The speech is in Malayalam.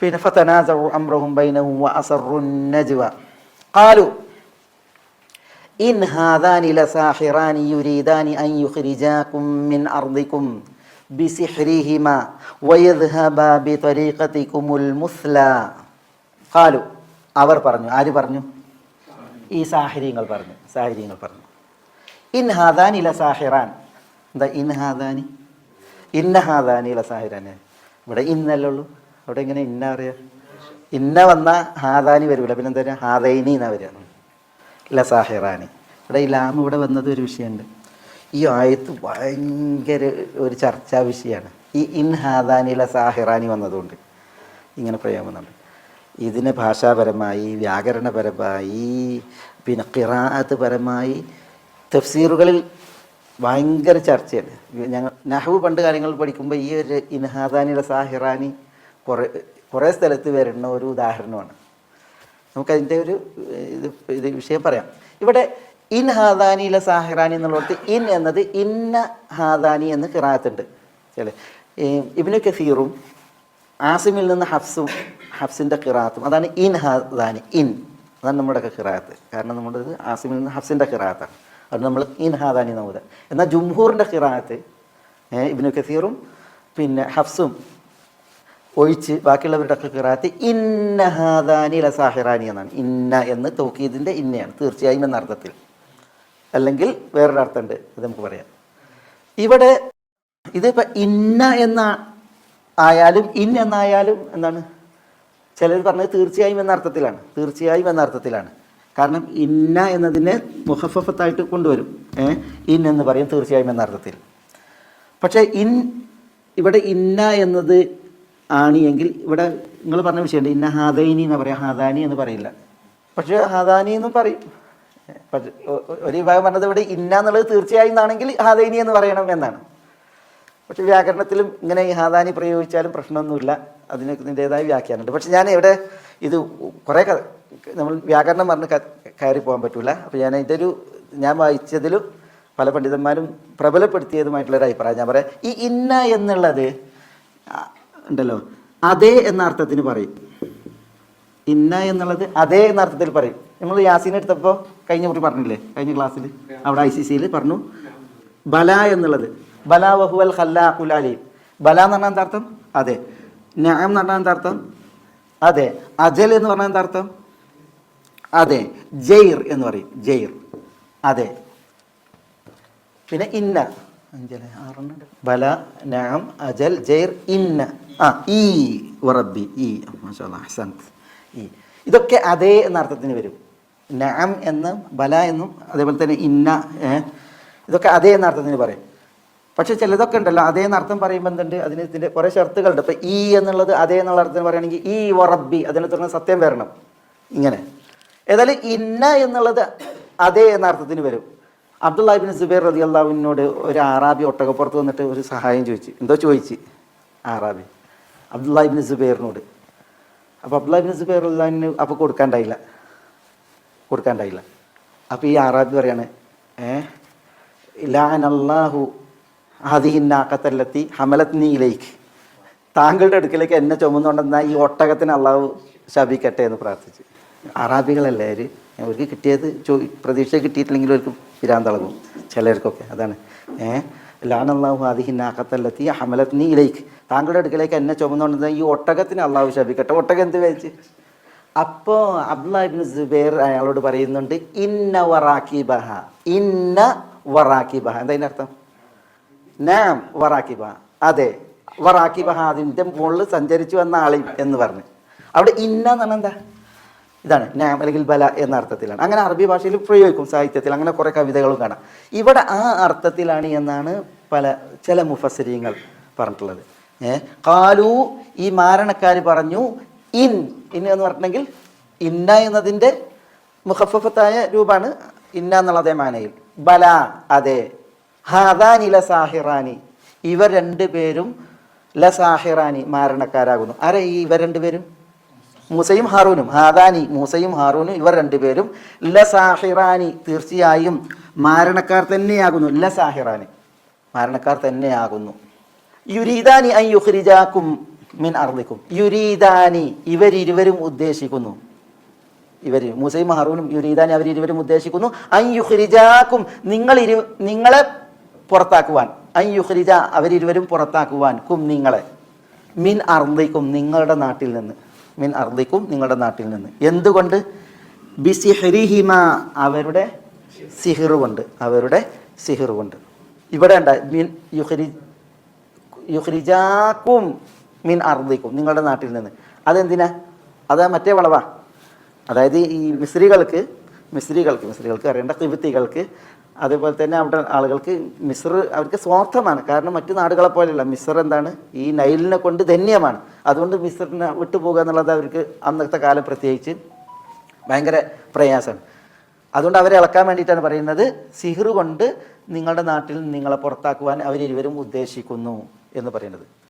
പിന്നെ ഫതനാസഉ അംറഹും ബൈനഹും വഅസറു നജ്വ. ഖാലു ഇൻ ഹാദാനി ലസാഹിറാനി യുരീദാനി അൻ യുഖ്രിജാകും മിൻ അർദികും ബിസിഹ്രിഹിമ വയദ്ഹബ ബിതരീഖതികുമുൽ മുസ്ല. ഖാലു അവർ പറഞ്ഞു ആര് പറഞ്ഞു? ഈ സാഹിര്യങ്ങൾ പറഞ്ഞു സാഹിര്യങ്ങൾ പറഞ്ഞു. ഇൻ ഹാദാനി ലസാഹിറാൻ എന്താ ഇൻ ഹാദാനി? ഇന്ന ഹാദാനി ലസാഹിറാൻ? ഇവിടെ ഇന്നല്ലേ ഉള്ളൂ. അവിടെ ഇങ്ങനെ ഇന്ന അറിയാ? ഇന്ന വന്ന ഹാദാനി വരൂല. പിന്നെ എന്താ പറയുക? ഹാദൈനി എന്നാ വരിക? ലസാഹിറാനി ഇവിടെ ഈ ലാം ഇവിടെ വന്നത് ഒരു വിഷയമുണ്ട്. ഈ ആയത്ത് ഭയങ്കര ഒരു ചർച്ചാ വിഷയമാണ്. ഈ ഇൻ ഹാദാനി ലസാഹിറാനി വന്നതുകൊണ്ട് ഇങ്ങനെ പ്രയോഗം വന്നുണ്ട് ഇതിന് ഭാഷാപരമായി വ്യാകരണപരമായി പിന്നെ കിറാഅത്ത് പരമായി തഫ്സീറുകളിൽ ഭയങ്കര ചർച്ചയാണ് ഞങ്ങൾ നഹ്വ് പണ്ട് കാര്യങ്ങൾ പഠിക്കുമ്പോൾ ഈ ഒരു ഇൻഹാദാനിയുടെ സാഹിറാനി കുറേ കുറേ സ്ഥലത്ത് വരുന്ന ഒരു ഉദാഹരണമാണ്. നമുക്കതിന്റെ ഒരു ഇത് ഇത് വിഷയം പറയാം. ഇവിടെ ഇൻ ഹാദാനിയിലെ സാഹ്റാനി എന്നുള്ളത് ഇൻ എന്നത് ഇന്ന ഹാദാനി എന്ന് കിറാത്തുണ്ട് ചില ഇബിന് കസീറും ആസിമിൽ നിന്ന് ഹഫ്സും ഹഫ്സിന്റെ കിറാത്തും. അതാണ് ഇൻ ഹാദാനി ഇൻ. അതാണ് നമ്മുടെയൊക്കെ കിറാത്ത് കാരണം നമ്മുടെ ഇത് ആസിമിൽ നിന്ന് ഹഫ്സിന്റെ കിറാത്താണ്. അതുകൊണ്ട് നമ്മൾ ഇൻ ഹാദാനി നമുക്ക് എന്നാൽ ജുംഹൂറിന്റെ കിറാത്ത് ഇബിനു കസീറും പിന്നെ ഹഫ്സും ഒഴിച്ച് ബാക്കിയുള്ളവരുടെ ഒക്കെ കിറാത്ത് ഇന്ന ഹാദാനി ലസാഹിറാനി എന്നാണ്. ഇന്ന എന്ന് തൗക്കീദിന്റെ ഇന്നയാണ് തീർച്ചയായും എന്ന അർത്ഥത്തിൽ. അല്ലെങ്കിൽ വേറൊരു അർത്ഥമുണ്ട് അത് നമുക്ക് പറയാം. ഇവിടെ ഇതിപ്പോൾ ഇന്ന എന്ന ആയാലും ഇൻ എന്നായാലും എന്താണ്? ചിലർ പറഞ്ഞത് തീർച്ചയായും എന്ന അർത്ഥത്തിലാണ് തീർച്ചയായും എന്ന അർത്ഥത്തിലാണ്. കാരണം ഇന്ന എന്നതിനെ മുഹഫഫത്തായിട്ട് കൊണ്ടുവരും. ഇൻ എന്ന് പറയും തീർച്ചയായും എന്ന അർത്ഥത്തിൽ. പക്ഷേ ഇൻ ഇവിടെ ഇന്ന എന്നത് ആണ് എങ്കിൽ ഇവിടെ നിങ്ങൾ പറഞ്ഞ വിഷയമുണ്ട് ഇന്ന ഹാദൈനി എന്ന് പറയാം. ഹാദാനി എന്ന് പറയില്ല. പക്ഷേ ഹാദാനി എന്ന് പറയും. പക്ഷേ ഒരു വിഭാഗം പറഞ്ഞത് ഇവിടെ ഇന്ന എന്നുള്ളത് തീർച്ചയായും എന്നാണെങ്കിൽ ഹാദൈനി എന്ന് പറയണം എന്നാണ്. പക്ഷെ വ്യാകരണത്തിലും ഇങ്ങനെ ഈ ഹാദാനി പ്രയോഗിച്ചാലും പ്രശ്നമൊന്നുമില്ല. അതിന് ഇതിന്റെതായ വ്യാഖ്യാനമുണ്ട്. പക്ഷെ ഞാൻ ഇവിടെ ഇത് കുറേ നമ്മൾ വ്യാകരണം പറഞ്ഞ് കയറി പോകാൻ പറ്റില്ല അപ്പോൾ ഞാൻ ഇതൊരു ഞാൻ വായിച്ചതിലും പല പണ്ഡിതന്മാരും പ്രബലപ്പെടുത്തിയതുമായിട്ടുള്ളൊരു അഭിപ്രായം. ഞാൻ പറയാം ഈ ഇന്ന എന്നുള്ളത് ഉണ്ടല്ലോ. അതേ എന്ന അർത്ഥത്തിന് പറയും. ഇന്ന എന്നുള്ളത് അതേ എന്ന അർത്ഥത്തിൽ പറയും. നമ്മൾ യാസീൻ എടുത്തപ്പോൾ കഴിഞ്ഞ കുറിച്ച് പറഞ്ഞില്ലേ? കഴിഞ്ഞ ക്ലാസ്സിൽ അവിടെ ഐ സി സിയിൽ പറഞ്ഞു. ബല എന്നുള്ളത്. ബല വഹുവൽ ഖല്ലാഖുൽ അലീം. ബല എന്ന് പറഞ്ഞാൽ എന്താർത്ഥം? അതെ. ന്യായം എന്ന് പറഞ്ഞാൽ എന്താർത്ഥം? അതെ. അജൽ എന്ന് പറഞ്ഞാൽ എന്താർത്ഥം? അതെ. ജെയ്ർ എന്ന് പറയും. ജെയ്ർ അതെ. പിന്നെ ഇന്ന. അഞ്ചല ആറെണ്ണം ബല നാം അജൽ ജെയ്ർ ഇന്ന. ആ ഈ വറബി ഈ ഇതൊക്കെ അതേ എന്ന അർത്ഥത്തിന് വരും. നാം എന്നും ബല എന്നും അതേപോലെ തന്നെ ഇന്ന ഇതൊക്കെ അതേ എന്ന അർത്ഥത്തിന് പറയും. പക്ഷെ ചിലതൊക്കെ ഉണ്ടല്ലോ അതേ എന്ന അർത്ഥം പറയുമ്പോൾ എന്തുണ്ട്? അതിന് ഇതിന്റെ കുറേ ഷർത്തുകളുണ്ട്. ഇപ്പം ഈ എന്നുള്ളത് അതേ എന്നുള്ള അർത്ഥത്തിന് പറയുകയാണെങ്കിൽ ഈ വറബി അതിനെ തുടർന്ന് സത്യം വരണം. ഇങ്ങനെ. ഏതായാലും ഇന്ന എന്നുള്ളത് അതേ എന്ന അർത്ഥത്തിന് വരും. അബ്ദുല്ലാഹിബിൻ സുബൈർ റതി അള്ളാഹുവിനോട് ഒരു ആറാബി ഒട്ടകപ്പുറത്ത് വന്നിട്ട് ഒരു സഹായം ചോദിച്ചു. എന്തോ ചോദിച്ചു ആറാബി. അബ്ദുല്ലാഹിബിൻ സുബൈറിനോട്. അപ്പോൾ അബ്ദുല്ലാഹിബ് സുബൈർ അള്ളാഹിന് അപ്പോൾ കൊടുക്കാണ്ടായില്ല. കൊടുക്കാണ്ടായില്ല. അപ്പോൾ ഈ ആറാബി പറയാണ് ഏ? ലാനല്ലാഹു ഹദിഹിന്നാക്കത്തല്ലത്തി ഹമലത് നീയിലേക്ക് താങ്കളുടെ അടുക്കിലേക്ക് എന്നെ ചുമന്നുകൊണ്ടെന്നാൽ ഈ ഒട്ടകത്തിന് അള്ളാഹു ശബിക്കട്ടെ എന്ന് പ്രാർത്ഥിച്ചു. അറാബികളല്ലേ അവർ അവർക്ക് കിട്ടിയത് ചോ പ്രതീക്ഷ കിട്ടിയിട്ടില്ലെങ്കിൽ അവർക്ക് പിരാന്തളകും ചിലർക്കൊക്കെ. അതാണ്. ഏഹ് ലാനല്ലാഹു ഹമലത്ത് നീ ഇലേക്ക് താങ്കളുടെ അടുക്കലേക്ക് എന്നെ ചുമന്നുകൊണ്ടിരുന്ന ഈ ഒട്ടകത്തിന് അള്ളാഹു ശപിക്കട്ടെ. ഒട്ടകം എന്ത് വെച്ച്? അപ്പോൾ അബ്ദുല്ലാഹിബിൻ സുബൈർ അയാളോട് പറയുന്നുണ്ട് ഇന്ന വറാക്കി ബഹ ഇന്ന വറാക്കി ബഹ എന്താ അർത്ഥം? നാം ബഹ അതെ വറാക്കി ബഹ അതിന്റെ മുകളിൽ സഞ്ചരിച്ചു വന്ന ആളി എന്ന് പറഞ്ഞു. അവിടെ ഇന്ന എന്ന് പറഞ്ഞാൽ എന്താ? ഇതാണ് നാം അല്ലെങ്കിൽ ബല എന്ന അർത്ഥത്തിലാണ്. അങ്ങനെ അറബി ഭാഷയിൽ പ്രയോഗിക്കും സാഹിത്യത്തിൽ. അങ്ങനെ കുറേ കവിതകളും കാണാം. ഇവിടെ ആ അർത്ഥത്തിലാണ് എന്നാണ് പല ചില മുഫസരീങ്ങൾ പറഞ്ഞിട്ടുള്ളത്. ഏ? കാലു ഈ മാരണക്കാർ പറഞ്ഞു ഇൻ ഇൻ എന്ന് പറഞ്ഞിട്ടുണ്ടെങ്കിൽ ഇന്ന എന്നതിന്റെ മുഹഫഫത്തായ രൂപമാണ് ഇന്ന എന്നുള്ള അതേ മാനയിൽ. ബല അതെ. ഹാദാനി സാഹിറാനി ഇവർ രണ്ടുപേരും ലസാഹിറാനി മാരണക്കാരാകുന്നു. ആരെ ഇവർ രണ്ടുപേരും മൂസയും ഹാറൂനും. ഹാദാനി മൂസയും ഹാറൂനും ഇവർ രണ്ടുപേരും ലസാഹിറാനി തീർച്ചയായും മാരണക്കാർ തന്നെയാകുന്നു. ലസാഹിറാനി. മാരണക്കാർ തന്നെയാകുന്നു. യുരീദാനി ഐ യുഹ്രിജാക്കും മിൻ അർദിക്കും. യുരീദാനി ഇവരിരുവരും ഉദ്ദേശിക്കുന്നു. ഇവർ മൂസയും മഹറൂനും യുരീദാനി അവരിരുവരും ഉദ്ദേശിക്കുന്നു. ഐ യുഹ്രിജാക്കും നിങ്ങൾ ഇരു നിങ്ങളെ പുറത്താക്കുവാൻ. ഐ യുഹ്രിജ അവരിരുവരും പുറത്താക്കുവാൻ കും നിങ്ങളെ. മിൻ അർദിക്കും നിങ്ങളുടെ നാട്ടിൽ നിന്ന്. മിൻ അർദിക്കും നിങ്ങളുടെ നാട്ടിൽ നിന്ന്. എന്തുകൊണ്ട്? ബിസിഹരിഹിമ അവരുടെ സിഹിറുകൊണ്ട്. അവരുടെ സിഹിർ കൊണ്ട് ഇവിടെ ഉണ്ട്. മീൻ യുഹരി യുഹരിജാക്കും മിൻ അർദിക്കും നിങ്ങളുടെ നാട്ടിൽ നിന്ന്. അതെന്തിനാ? അത് മറ്റേ വളവാ. അതായത് ഈ മിസ്രികൾക്ക് മിസ്രികൾക്ക് മിസ്രികൾക്ക് അറിയേണ്ട കിബിത്തികൾക്ക് അതേപോലെ തന്നെ അവിടെ ആളുകൾക്ക് മിസ്ർ അവർക്ക് സ്വാർത്ഥമാണ്. കാരണം മറ്റു നാടുകളെ പോലെയല്ല. മിസ്ർ എന്താണ്? ഈ നൈലിനെ കൊണ്ട് ധന്യമാണ്. അതുകൊണ്ട് മിസ്റിനെ വിട്ടുപോകുക എന്നുള്ളത് അവർക്ക് അന്നത്തെ കാലം പ്രത്യേകിച്ച് ഭയങ്കര പ്രയാസമാണ്. അതുകൊണ്ട് അവരെ ഇളക്കാൻ വേണ്ടിയിട്ടാണ് പറയുന്നത്. സിഹിർ കൊണ്ട് നിങ്ങളുടെ നാട്ടിൽ നിങ്ങളെ പുറത്താക്കുവാൻ അവരിരുവരും ഉദ്ദേശിക്കുന്നു എന്ന് പറയുന്നത്.